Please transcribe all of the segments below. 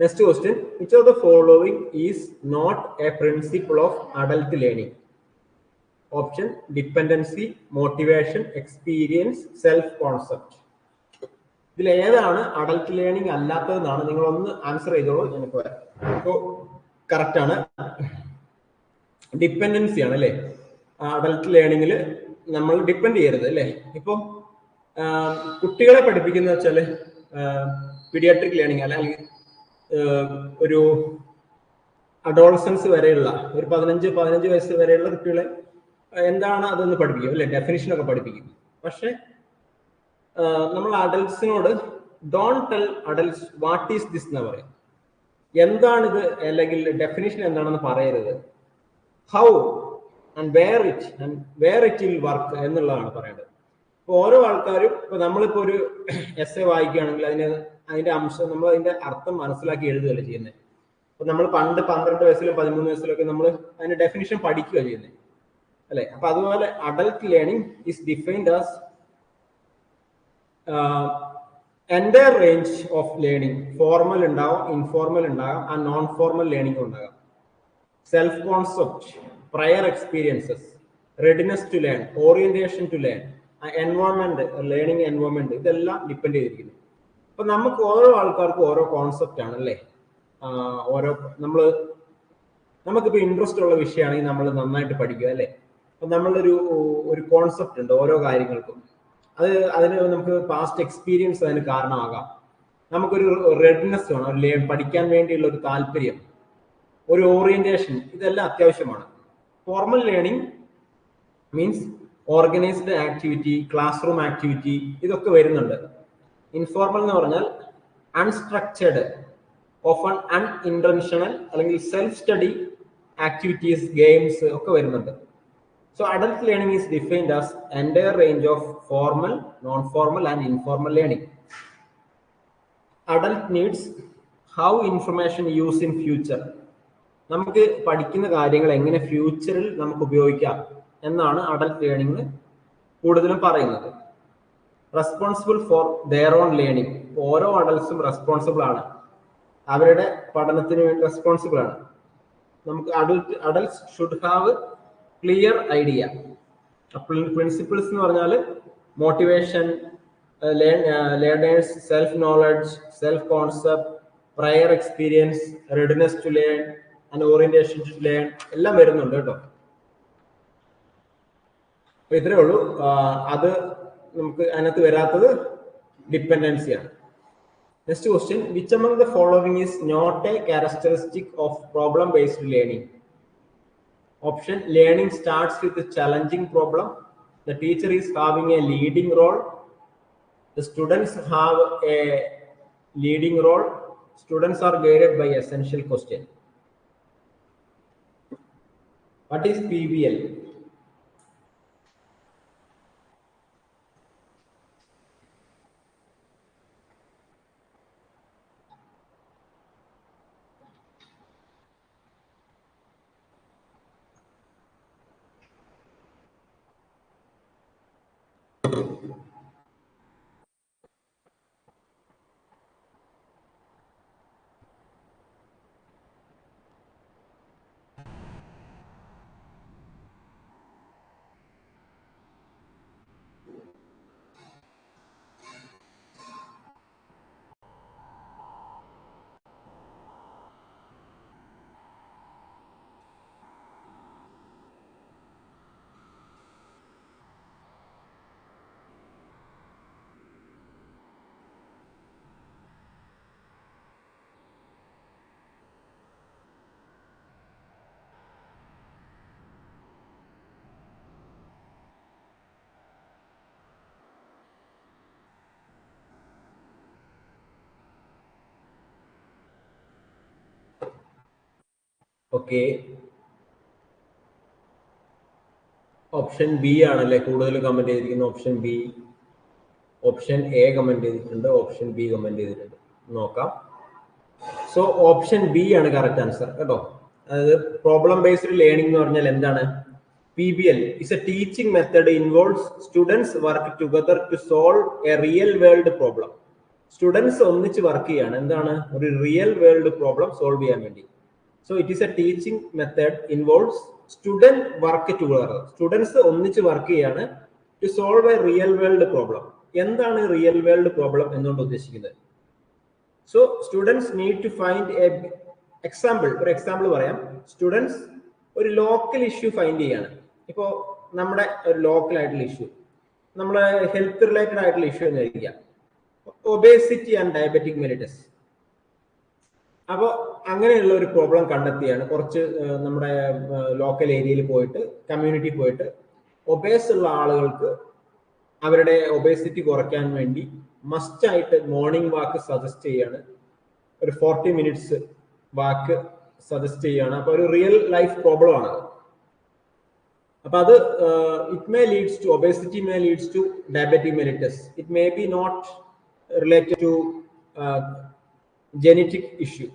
Next question of the following is not a principle of adult learning option dependency motivation experience self concept ഇതിൽ ഏതാണ് adult learning അല്ലാത്തതെന്നാണ് നിങ്ങൾ ഒന്ന് answer ചെയ്തോളൂ എനിക്ക് അപ്പോൾ കറക്റ്റ് ആണ്. ഡിപ്പെൻഡൻസി ആണ് അല്ലേ? അഡൽട്ട് ലേണിംഗിൽ നമ്മൾ ഡിപ്പെൻഡ് ചെയ്യരുത് അല്ലേ? ഇപ്പം കുട്ടികളെ പഠിപ്പിക്കുന്ന വെച്ചാൽ പീഡിയാട്രിക് ലേണിംഗ് അല്ലെങ്കിൽ ആ, ഒരു അഡോൾസൻസ് വരെയുള്ള ഒരു പതിനഞ്ച് പതിനഞ്ച് വയസ്സ് വരെയുള്ള കുട്ടികളെ എന്താണ് അതൊന്ന് പഠിപ്പിക്കും അല്ലെ? ഡെഫിനിഷൻ ഒക്കെ പഠിപ്പിക്കും. പക്ഷെ നമ്മൾ അഡൽട്സിനോട് don't tell adults what is this എന്ന് പറയും. എന്താണിത്? അല്ലെങ്കിൽ ഡെഫിനിഷൻ എന്താണെന്ന് പറയരുത്. How and where it and where it will work എന്നുള്ളതാണ് പറയേണ്ടത്. ഇപ്പൊ ഓരോ ആൾക്കാരും ഇപ്പൊ നമ്മളിപ്പോ ഒരു എസ് എ വായിക്കുകയാണെങ്കിൽ അതിന് അതിന്റെ അംശം നമ്മൾ അതിന്റെ അർത്ഥം മനസ്സിലാക്കി എഴുതുകയല്ല ചെയ്യുന്നത് അപ്പൊ നമ്മൾ പണ്ട് പന്ത്രണ്ട് വയസ്സിലും പതിമൂന്ന് ഒക്കെ നമ്മൾ അതിന്റെ ഡെഫിനിഷൻ പഠിക്കുക ചെയ്യുന്നത് അല്ലെ? അപ്പൊ അതുപോലെ adult learning is defined as entire range of learning formal ഉണ്ടാവും ഇൻഫോർമൽ ഉണ്ടാകാം ആ നോൺ ഫോർമൽ ലേണിംഗ് ഉണ്ടാകാം. Self concept prior experiences readiness to learn orientation to learn environment learning environment ഇതെല്ലാം ഡിപ്പെൻഡ് ചെയ്തിരിക്കുന്നു. അപ്പൊ നമുക്ക് ഓരോ ആൾക്കാർക്കും ഓരോ കോൺസെപ്റ്റ് ആണ് അല്ലേ? ഓരോ നമ്മൾ നമുക്കിപ്പോ ഇൻട്രസ്റ്റ് ഉള്ള വിഷയമാണെങ്കിൽ നമ്മൾ നന്നായിട്ട് പഠിക്കുക അല്ലേ? അപ്പൊ നമ്മളൊരു ഒരു കോൺസെപ്റ്റ് ഉണ്ട് ഓരോ കാര്യങ്ങൾക്കും. അത് അതിന് നമുക്ക് പാസ്റ്റ് എക്സ്പീരിയൻസ് അതിന് കാരണമാകാം. നമുക്കൊരു റെഡ്നെസ് വേണം പഠിക്കാൻ വേണ്ടിയുള്ള ഒരു താല്പര്യം ഒരു ഓറിയന്റേഷൻ ഇതെല്ലാം അത്യാവശ്യമാണ്. Formal learning means organised activity class room activity ഇതൊക്കെ വരുന്നുണ്ട്. ഇൻഫോർമൽ എന്ന് പറഞ്ഞാൽ അൺസ്ട്രക്ചേർഡ് ഓഫൺ അൺഇന്റൻഷണൽ അല്ലെങ്കിൽ സെൽഫ് സ്റ്റഡി ആക്ടിവിറ്റീസ് ഗെയിംസ് ഒക്കെ വരുന്നുണ്ട്. So adult learning is defined as entire range of formal non formal and informal learning adult needs how information use in future നമുക്ക് പഠിക്കുന്ന കാര്യങ്ങൾ എങ്ങനെ ഫ്യൂച്ചറിൽ നമുക്ക് ഉപയോഗിക്കാം എന്നാണ് അഡൽട്ട് ലേണിംഗ് കൂടുതലും പറയുന്നത്. Responsible for their own learning ഓരോ അഡൽസും റെസ്പോൺസിബിൾ ആണ്. അവരുടെ പഠനത്തിന് വേണ്ടി റെസ്പോൺസിബിൾ ആണ്. നമുക്ക് adult adults should have clear idea principles എന്ന് പറഞ്ഞാൽ motivation learners self knowledge self concept prior experience readiness to learn and orientation to learn എല്ലാം വരുന്നുണ്ട് കേട്ടോ. അപ്പൊ ഇത്രേ ഉള്ളൂ. അത് നമുക്ക് അതിനകത്ത് വരാത്തത് ഡിപ്പെൻഡൻസിയാണ് next question which among the following is not a characteristic of problem based learning option learning starts with challenging problem the teacher is having a leading role the students have a leading role students are guided by essential question what is P B L okay option B ആണല്ലേ കൂടുതൽ comment ചെയ്തിരിക്കുന്നത്? Option B option A comment ചെയ്തിട്ടുണ്ട്. Option B comment ചെയ്തിട്ടുണ്ട്. നോക്കാം. So option B ആണ് correct answer കേട്ടോ. അതായത് problem based learning എന്ന് പറഞ്ഞാൽ എന്താണ്? P B L is a teaching method involves students work together to solve a real world problem students ഒന്നിച്ച് വർക്ക് ചെയ്യാണ്. എന്താണ്? ഒരു റിയൽ വേൾഡ് പ്രോബ്ലം സോൾവ് ചെയ്യാൻ വേണ്ടി. So it is a teaching method involves student work together students ഒന്നിച്ച് work ചെയ്യാണ് to solve a real world problem എന്താണ് real world problem എന്നുകൊണ്ട് ഉദ്ദേശിക്കുന്നത്? So students need to find a example ഒരു example പറയാം. Students ഒരു ലോക്കൽ ഇഷ്യൂ ഫൈൻഡ് ചെയ്യാണ്. ഇപ്പോൾ നമ്മുടെ ഒരു ലോക്കൽ ആയിട്ടുള്ള ഇഷ്യൂ നമ്മുടെ ഹെൽത്ത് റിലേറ്റഡ് ആയിട്ടുള്ള ഇഷ്യൂ എന്ന് കഴിക്കുക ഒബേസിറ്റി ആൻഡ് ഡയബറ്റിക് മെലിറ്റസ് അപ്പോൾ അങ്ങനെയുള്ള ഒരു പ്രോബ്ലം കണ്ടെത്തിയാണ് കുറച്ച് നമ്മുടെ ലോക്കൽ ഏരിയയിൽ പോയിട്ട് കമ്മ്യൂണിറ്റി പോയിട്ട് ഒബേസ് ഉള്ള ആളുകൾക്ക് അവരുടെ ഒബേസിറ്റി കുറയ്ക്കാൻ വേണ്ടി മസ്റ്റ് ആയിട്ട് മോർണിംഗ് വാക്ക് സജസ്റ്റ് ചെയ്യാണ്. ഒരു ഫോർട്ടി മിനിറ്റ്സ് വാക്ക് സജസ്റ്റ് ചെയ്യാണ്. അപ്പൊ ഒരു റിയൽ ലൈഫ് പ്രോബ്ലം ആണ് അപ്പൊ അത് it may leads to obesity may leads to diabetic mellitus it may be not related to genetic issue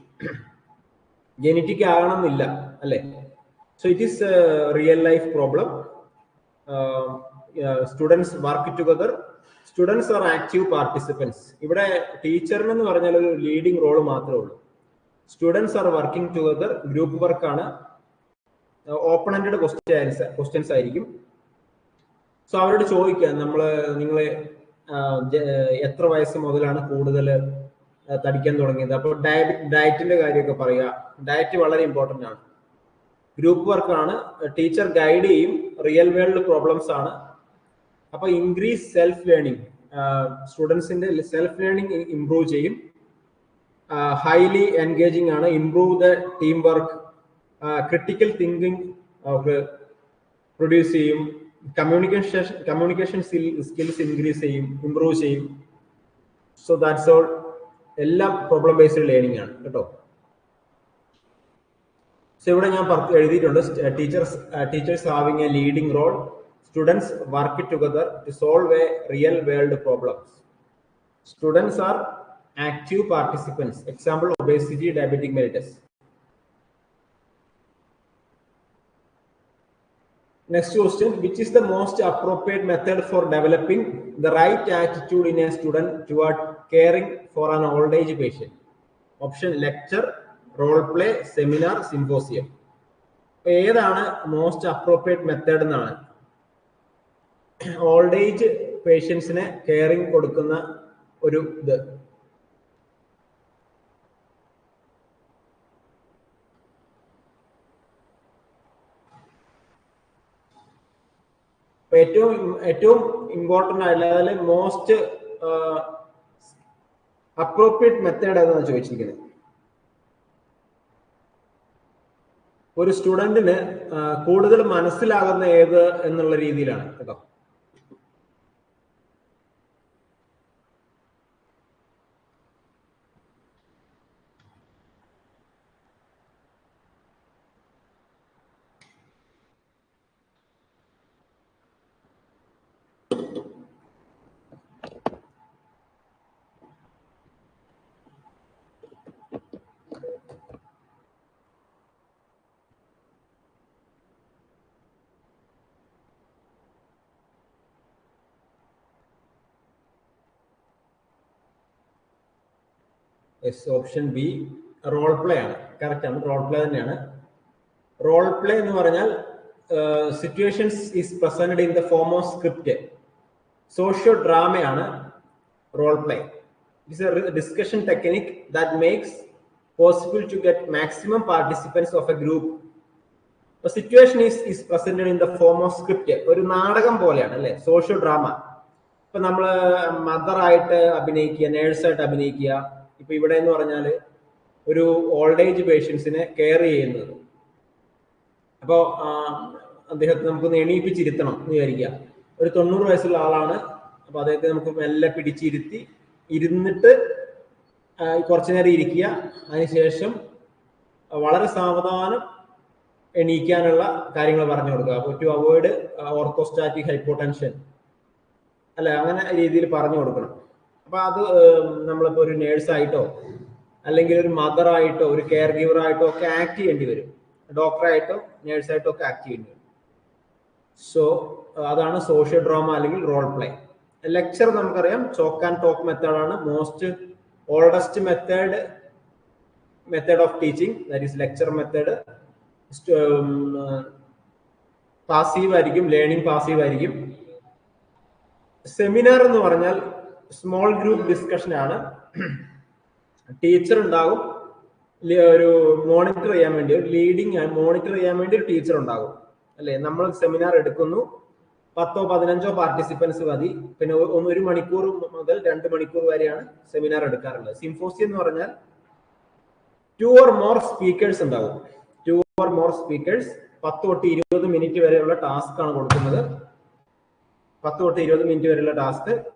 genetic ആകണമെന്നില്ല അല്ലെ so it is real life problem students work together students are active participants ഇവിടെ ടീച്ചറിനെന്ന് പറഞ്ഞാൽ ഒരു leading role മാത്രമേ ഉള്ളൂ. Students are working together group വർക്കാണ് open ended questions questions ആയിരിക്കും. സോ അവരോട് ചോദിക്കുക നമ്മൾ നിങ്ങൾ എത്ര വയസ്സ് മുതലാണ് കൂടുതൽ തടിക്കാൻ തുടങ്ങിയത്. അപ്പോൾ ഡയറ്റ് ഡയറ്റിന്റെ കാര്യമൊക്കെ പറയുക. ഡയറ്റ് വളരെ ഇമ്പോർട്ടന്റ് ആണ്. ഗ്രൂപ്പ് വർക്കാണ് ടീച്ചർ ഗൈഡ് ചെയ്യും. റിയൽ വേൾഡ് പ്രോബ്ലംസ് ആണ്. അപ്പോൾ ഇൻക്രീസ് സെൽഫ് ലേണിംഗ് സ്റ്റുഡൻസിന്റെ സെൽഫ് ലേണിംഗ് ഇംപ്രൂവ് ചെയ്യും ഹൈലി എൻഗേജിംഗ് ആണ്. Improve the team work critical thinking produce ചെയ്യും. കമ്മ്യൂണിക്കേഷൻ കമ്മ്യൂണിക്കേഷൻ സ്കിൽസ് ഇൻക്രീസ് ചെയ്യും. ഇംപ്രൂവ് ചെയ്യും. സോ ദാറ്റ്സ് ഓൾ എല്ലാം പ്രോബ്ലം ബേസ്ഡ് ലേണിംഗ് ആണ് കേട്ടോ. സോ ഇവിടെ ഞാൻ എഴുതിയിട്ടുണ്ട് teachers teachers having a leading role students work together to solve a real world problems students are active participants example obesity diabetic mellitus. Next question which is the most appropriate method for developing the right attitude in a student toward caring for an old age patient. Option lecture role play seminar symposium. ഏതാണ് most appropriate method എന്നാണ്? Old age പേഷ്യൻസിനെ caring കൊടുക്കുന്ന ഒരു ഇത്. ഏറ്റവും ഏറ്റവും important ആയിട്ടുള്ള അതിൽ മോസ്റ്റ് അപ്രോപ്രിയേറ്റ് മെത്തേഡ് ഏതാണ് ചോദിച്ചിരിക്കുന്നത്? ഒരു സ്റ്റുഡന്റിന് കൂടുതൽ മനസ്സിലാകുന്ന ഏത് എന്നുള്ള രീതിയിലാണ് കേട്ടോ? Yes option B role play ആണ്. കറക്റ്റ് ആണ്. റോൾ പ്ലേ തന്നെയാണ്. റോൾ പ്ലേ എന്ന് പറഞ്ഞാൽ situations is presented in the form of script socio ഡ്രാമയാണ് role play it's a discussion technique that makes possible to get maximum participants of a group situation is is presented in the form of script ഒരു നാടകം പോലെയാണ് അല്ലെ? Socio drama ഇപ്പൊ നമ്മൾ മദറായിട്ട് അഭിനയിക്കുക നേഴ്സായിട്ട് അഭിനയിക്കുക ഇപ്പൊ ഇവിടെ എന്ന് പറഞ്ഞാൽ ഒരു ഓൾഡ് ഏജ് പേഷ്യൻസിനെ കെയർ ചെയ്യുന്നത്. അപ്പോൾ അദ്ദേഹത്തെ നമുക്ക് എണീപ്പിച്ചിരുത്തണം എന്ന് വിചാരിക്കുക. ഒരു തൊണ്ണൂറ് വയസ്സുള്ള ആളാണ്. അപ്പൊ അദ്ദേഹത്തെ നമുക്ക് മെല്ലെ പിടിച്ചിരുത്തി ഇരുന്നിട്ട് കുറച്ചു നേരം ഇരിക്കുക. അതിനുശേഷം വളരെ സാവധാനം എണീക്കാനുള്ള കാര്യങ്ങൾ പറഞ്ഞു കൊടുക്കുക. അപ്പോൾ ടു അവോയ്ഡ് ഓർത്തോസ്റ്റാറ്റിക് ഹൈപ്പോടെൻഷൻ അല്ല അങ്ങനെ രീതിയിൽ പറഞ്ഞു കൊടുക്കണം. അപ്പൊ അത് നമ്മളിപ്പോ ഒരു നേഴ്സായിട്ടോ അല്ലെങ്കിൽ ഒരു മദർ ആയിട്ടോ ഒരു കെയർ ഗീവർ ആയിട്ടോ ഒക്കെ ആക്ട് ചെയ്യേണ്ടി വരും. ഡോക്ടറായിട്ടോ നേഴ്സായിട്ടോ ഒക്കെ ആക്ട് ചെയ്യേണ്ടി വരും. സോ അതാണ് സോഷ്യൽ ഡ്രാമ അല്ലെങ്കിൽ റോൾ പ്ലേ ലെക്ചർ നമുക്കറിയാം. ചോക്ക് ആൻഡ് ടോക്ക് മെത്തേഡാണ് most oldest method method of teaching that is lecture method passive ആയിരിക്കും ലേണിംഗ് പാസീവ് ആയിരിക്കും. സെമിനാർ എന്ന് പറഞ്ഞാൽ സ്മോൾ ഗ്രൂപ്പ് ഡിസ്കഷൻ ആണ്. ടീച്ചർ ഉണ്ടാകും. ഒരു മോണിറ്റർ ചെയ്യാൻ വേണ്ടി ഒരു ലീഡിങ് മോണിറ്റർ ചെയ്യാൻ വേണ്ടി ഒരു ടീച്ചർ ഉണ്ടാകും. അല്ലെ? നമ്മൾ സെമിനാർ എടുക്കുന്നു. പത്തോ പതിനഞ്ചോ പാർട്ടിസിപ്പൻസ് മതി. പിന്നെ ഒരു മണിക്കൂർ മുതൽ രണ്ട് മണിക്കൂർ വരെയാണ് സെമിനാർ എടുക്കാറുള്ളത്. സിംഫോസി എന്ന് പറഞ്ഞാൽ ടു ഓർ മോർ സ്പീക്കേഴ്സ് ഉണ്ടാകും. ടു ഓർ മോർ സ്പീക്കേഴ്സ് പത്ത് തൊട്ട് ഇരുപത് മിനിറ്റ് വരെയുള്ള ടാസ്ക് ആണ് കൊടുക്കുന്നത്. പത്ത് തൊട്ട് ഇരുപത് മിനിറ്റ് വരെയുള്ള ടാസ്ക്